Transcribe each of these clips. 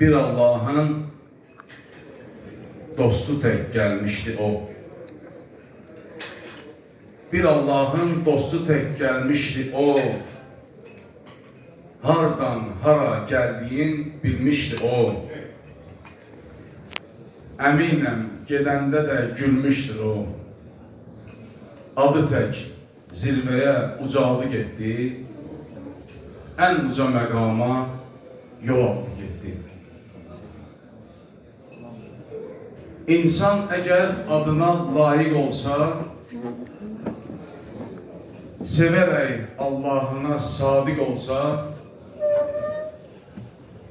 Bir Allah'ın dostu tek gelmişti o. Bir Allah'ın dostu tek gelmişti o. Hardan hara geldiğin bilmişti o. Əminəm gedəndə də gülmüşdür o. Adı tək zirvəyə ucaldı getdi. Ən uca məqama yol aldı getdi. İnsan əgər adına layiq olsa, sevərək Allahına sadiq olsa,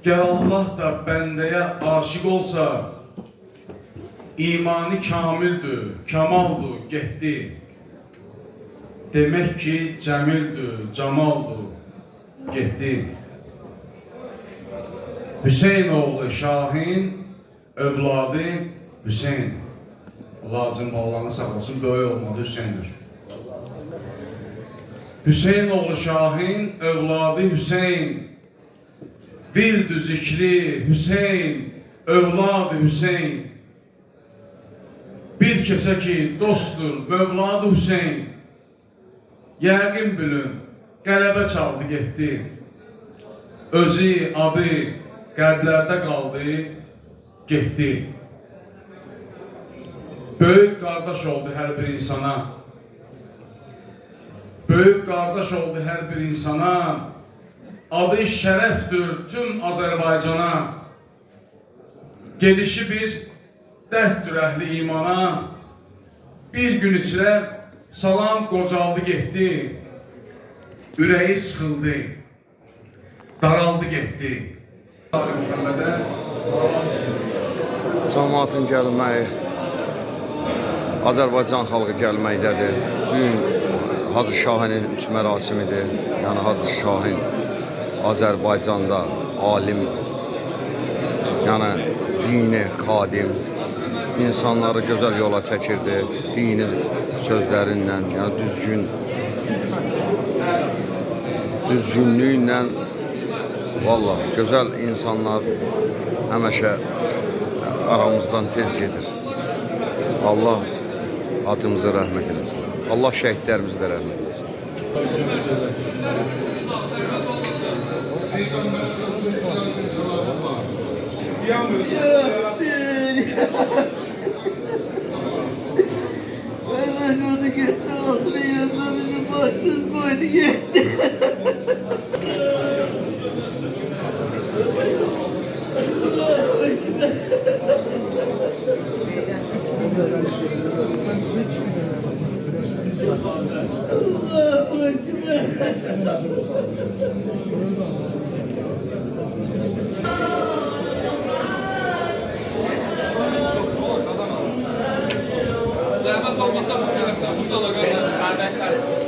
Gər Allah da bəndəyə aşiq olsa, imanı kamildir, kamaldır, getdi. Demək ki, cəmildir, camaldır, getdi. Hüseyin oğlu Şahin, övladı Hüseyin. Allah acın bağlarını sağlasın, böyük olmadı Hüseyindir. Hüseyin oğlu Şahin, övladı Hüseyin. Dildü zikri Hüseyin, övladı Hüseyin. Bir kəsə ki, dostdur, övladı Hüseyin. Yəqin bilin, qələbə çaldı getdi. Özü, adı qəlblərdə qaldı, getdi. Böyük qardaş oldu hər bir insana. Böyük qardaş oldu hər bir insana. Adı şərəfdir tüm Azərbaycana. Gedişi bir dərddir əhli imana. Bir gün içrə salam qocaldı getdi. Ürəyi sıxıldı. Daraldı getdi. Cəmaatın gəlməyi, Azərbaycan xalqı gəlməkdədir. Bu gün Hacı Şahinin üç mərasimidir. Yəni Hacı Şahin Azərbaycanda alim, yəni dini xadim, insanları gözəl yola çəkirdi. Dini sözlərindən, yəni düzgün düzgünlüklə Valla gözəl insanlar həmişə aramızdan tez gedir. Allah acımıza rəhmət eləsin. Allah şəhidlərimizə də rəhmət eləsin. Ben onu gitti aslında bizi başsız koydu gitti. Zahmet olmasa bu taraftan bu sola gönder. Kardeşler.